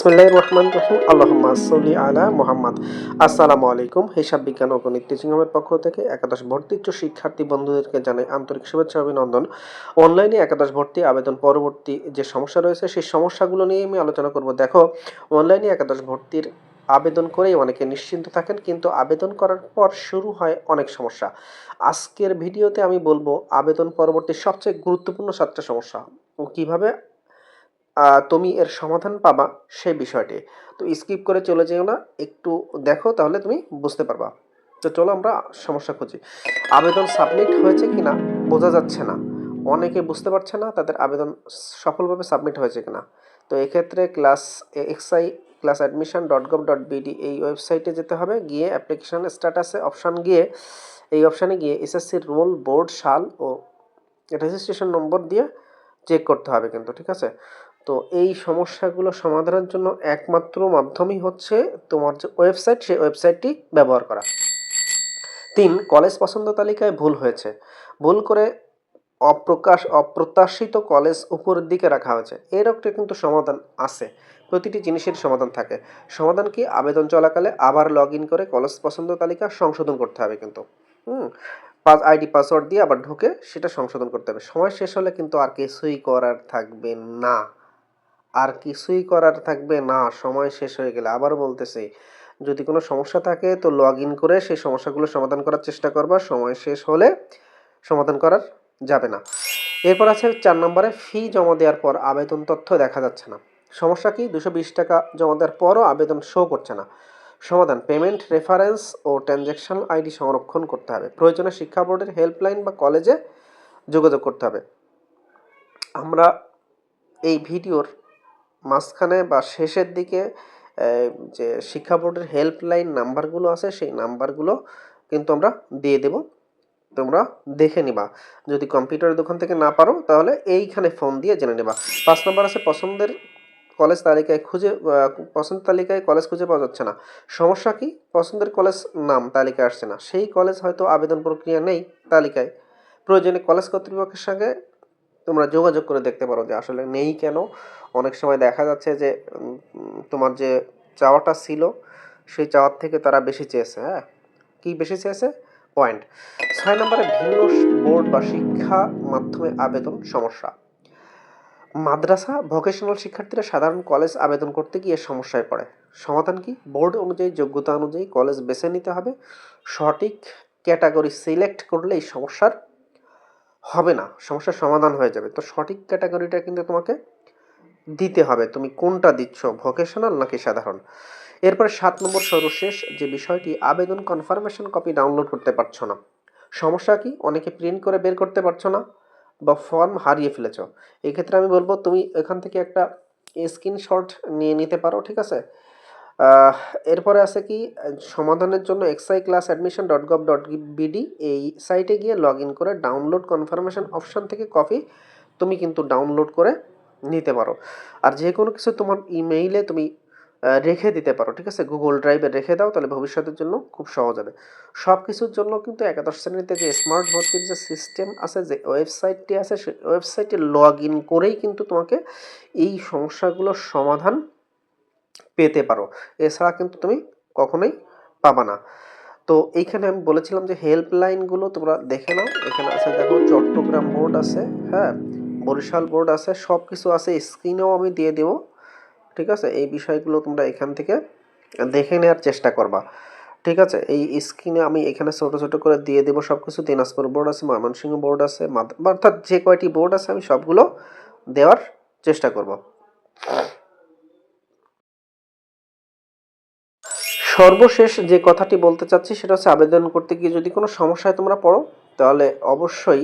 বিসমুল্লাহ রহমান রহিম। আল্লাহম্মা সাল্লি আলা মোহাম্মদ। আসসালামু আলাইকুম। হিসাব বিজ্ঞান ও গণিত টিচিং হোমের পক্ষ থেকে একাদশ ভর্তি ইচ্ছুক শিক্ষার্থী বন্ধুদেরকে জানাই আন্তরিক শুভেচ্ছা অভিনন্দন। অনলাইনে একাদশ ভর্তি আবেদন পরবর্তী যে সমস্যা রয়েছে, সেই সমস্যাগুলো নিয়ে আমি আলোচনা করব। দেখো, অনলাইনে একাদশ ভর্তির আবেদন করেই অনেকে নিশ্চিন্ত থাকেন, কিন্তু আবেদন করার পর শুরু হয় অনেক সমস্যা। আজকের ভিডিওতে আমি বলব, আবেদন পরবর্তী সবচেয়ে গুরুত্বপূর্ণ সাতটা সমস্যা। ও কীভাবে তুমি এর সমাধান পাবা সেই বিষয়টি। তো স্কিপ করে চলে যেও না, একটু দেখো তাহলে তুমি বুঝতে পারবা। তো চলো আমরা সমস্যা খুঁজি। আবেদন সাবমিট হয়েছে কিনা বোঝা যাচ্ছে না। অনেকে বুঝতে পারছে না তাদের আবেদন সফলভাবে সাবমিট হয়েছে কিনা। তো এক্ষেত্রে class XI class admission dot gov dot BD এই ওয়েবসাইটে যেতে হবে। গিয়ে অ্যাপ্লিকেশান স্ট্যাটাসে অপশান গিয়ে, এই অপশানে গিয়ে এসএসসির রোল বোর্ড সাল ও রেজিস্ট্রেশন নম্বর দিয়ে চেক করতে হবে কিন্তু, ঠিক আছে? তো এই সমস্যাগুলো সমাধানের জন্য একমাত্র মাধ্যমই হচ্ছে তোমার যে ওয়েবসাইট, সেই ওয়েবসাইটটি ব্যবহার করা। তিন কলেজ পছন্দ তালিকায় ভুল হয়েছে। ভুল করে অপ্রকাশ, অপ্রত্যাশিত কলেজ উপরের দিকে রাখা হয়েছে। এর একটা কিন্তু সমাধান আছে। প্রতিটি জিনিসের সমাধান থাকে। সমাধান কি? আবেদন চলাকালে আবার লগ ইন করে কলেজ পছন্দ তালিকা সংশোধন করতে হবে কিন্তু। হুম? পাস আইডি পাসওয়ার্ড দিয়ে আবার ঢুকে সেটা সংশোধন করতে হবে। সময় শেষ হলে কিন্তু আর কিছুই করার থাকবে না। আর কিছুই করার থাকবে না, সময় শেষ হয়ে গেলে। আবার বলতেছি, যদি কোনো সমস্যা থাকে তো লগ ইন করে সেই সমস্যাগুলো সমাধান করার চেষ্টা করবা। সময় শেষ হলে সমাধান করার যাবে না। এরপর আছে চার নম্বরে ফি জমা দেওয়ার পর আবেদন তথ্য দেখা যাচ্ছে না। সমস্যা কি? দুশো বিশ টাকা জমা দেওয়ার পরও আবেদন শো করছে না। সমাধান পেমেন্ট রেফারেন্স ও ট্রানজ্যাকশন আইডি সংরক্ষণ করতে হবে। প্রয়োজনে শিক্ষা বোর্ডের হেল্পলাইন বা কলেজে যোগাযোগ করতে হবে। আমরা এই ভিডিওর মাঝখানে বা শেষের দিকে যে শিক্ষা বোর্ডের হেল্পলাইন নাম্বারগুলো আছে, সেই নাম্বারগুলো কিন্তু আমরা দিয়ে দেব। তোমরা দেখে নিবা। যদি কম্পিউটারের দোকান থেকে না পারো, তাহলে এইখানে ফোন দিয়ে জেনে নেবা। পাঁচ নম্বর আছে, পছন্দের কলেজ তালিকায় খুঁজে পছন্দ তালিকায় কলেজ খুঁজে পাওয়া যাচ্ছে না। সমস্যা কি? পছন্দের কলেজ নাম তালিকায় আসছে না। সেই কলেজ হয়তো আবেদন প্রক্রিয়া নেই তালিকায়। প্রয়োজনে কলেজ কর্তৃপক্ষের সঙ্গে তোমরা যোগাযোগ করে দেখতে পারো যে আসলে নেই কেন। অনেক সময় দেখা যাচ্ছে যে তোমার যে চাওয়াটা ছিল, সেই চাওয়ার থেকে তারা বেশি চেয়েছে হ্যাঁ? কি বেশি চেয়েছে? পয়েন্ট ছয় নম্বরে, ভিন্ন বোর্ড বা শিক্ষা মাধ্যমে আবেদন সমস্যা। মাদ্রাসা ভোকেশনাল শিক্ষার্থীরা সাধারণ কলেজ আবেদন করতে গিয়ে সমস্যায় পড়ে। সমাধান কি? বোর্ড অনুযায়ী, যোগ্যতা অনুযায়ী কলেজ বেছে নিতে হবে। সঠিক ক্যাটাগরি সিলেক্ট করলে এই সমস্যার হবে না, সমস্যার সমাধান হয়ে যাবে। তো সঠিক ক্যাটাগরিটা কিন্তু তোমাকে দিতে হবে। তুমি কোনটা দিচ্ছ ভোকেশনাল নাকি সাধারণ? এরপরে সাত নম্বর সর্বশেষ, যে বিষয়টি আবেদন কনফার্মেশন কপি ডাউনলোড করতে পারছ না। সমস্যা কি? অনেকে প্রিন্ট করে বের করতে পারছ না বা ফর্ম হারিয়ে ফেলেছো। এক্ষেত্রে আমি বলব, তুমি এখান থেকে একটা স্ক্রিনশট নিয়ে নিতে পারো, ঠিক আছে? এরপরে আছে কি, সমাধানের জন্য XI class admission dot gov dot BD এই সাইটে গিয়ে লগ ইন করে ডাউনলোড কনফার্মেশন অপশন থেকে কপি তুমি কিন্তু ডাউনলোড করে নিতে পারো। আর যে কোনো কিছু তোমার ইমেইলে তুমি রেখে দিতে পারো, ঠিক আছে? গুগল ড্রাইভে রেখে দাও, তাহলে ভবিষ্যতের জন্য খুব সহজ হবে। সব কিছুর জন্য কিন্তু একাদশ শ্রেণীতে যে স্মার্ট ভর্তির যে সিস্টেম আছে, যে ওয়েবসাইটটি আছে সেই ওয়েবসাইটে লগ ইন করেই কিন্তু তোমাকে এই সমস্যাগুলোর সমাধান পেতে পারো। এছাড়া কিন্তু তুমি কখনোই পাবা না। তো এইখানে আমি বলেছিলাম যে হেল্পলাইনগুলো তোমরা দেখে নাও। এখানে আছে দেখো চট্টগ্রাম বোর্ড আছে হ্যাঁ? বরিশাল বোর্ড আছে সব কিছু আছে স্ক্রিনেও আমি দিয়ে দেবো, ঠিক আছে? এই বিষয়গুলো তোমরা এখান থেকে দেখে নেওয়ার চেষ্টা করবা, ঠিক আছে? এই স্ক্রিনে আমি এখানে ছোটো ছোটো করে দিয়ে দেবো সব কিছু দিনাজপুর বোর্ড আছে, ময়মনসিংহ বোর্ড আছে অর্থাৎ যে কয়টি বোর্ড আছে আমি সবগুলো দেওয়ার চেষ্টা করব। সর্বশেষ যে কথাটি বলতে চাচ্ছি সেটা হচ্ছে আবেদন করতে গিয়ে যদি কোনো সমস্যায় তোমরা পড়ো, তাহলে অবশ্যই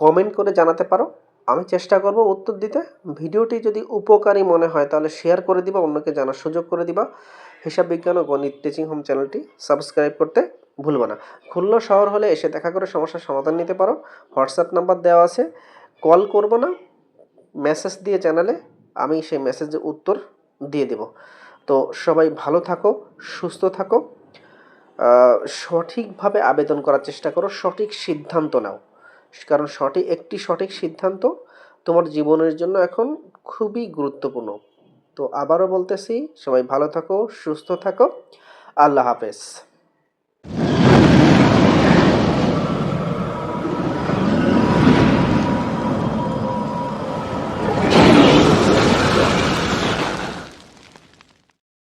কমেন্ট করে জানাতে পারো। আমি চেষ্টা করব উত্তর দিতে। ভিডিওটি যদি উপকারী মনে হয়, তাহলে শেয়ার করে দিবা, অন্যকে জানার সুযোগ করে দিবা। হিসাব বিজ্ঞান ও গণিত টিচিং হোম চ্যানেলটি সাবস্ক্রাইব করতে ভুলবে না। খুলনা শহর হলে এসে দেখা করে সমস্যার সমাধান নিতে পারো। হোয়াটসঅ্যাপ নাম্বার দেওয়া আছে। কল করব না। মেসেজ দিয়ে চ্যানেলে আমি সেই মেসেজের উত্তর দিয়ে দেব। তো সবাই ভালো থাকো। সুস্থ থাকো। সঠিকভাবে আবেদন করার চেষ্টা করো, সঠিক সিদ্ধান্ত নাও। কারণ সঠিক, একটি সঠিক সিদ্ধান্ত তোমার জীবনের জন্য এখন খুবই গুরুত্বপূর্ণ। তো আবারও বলতেছি, সবাই ভালো থাকো, সুস্থ থাকো। আল্লাহ হাফেজ।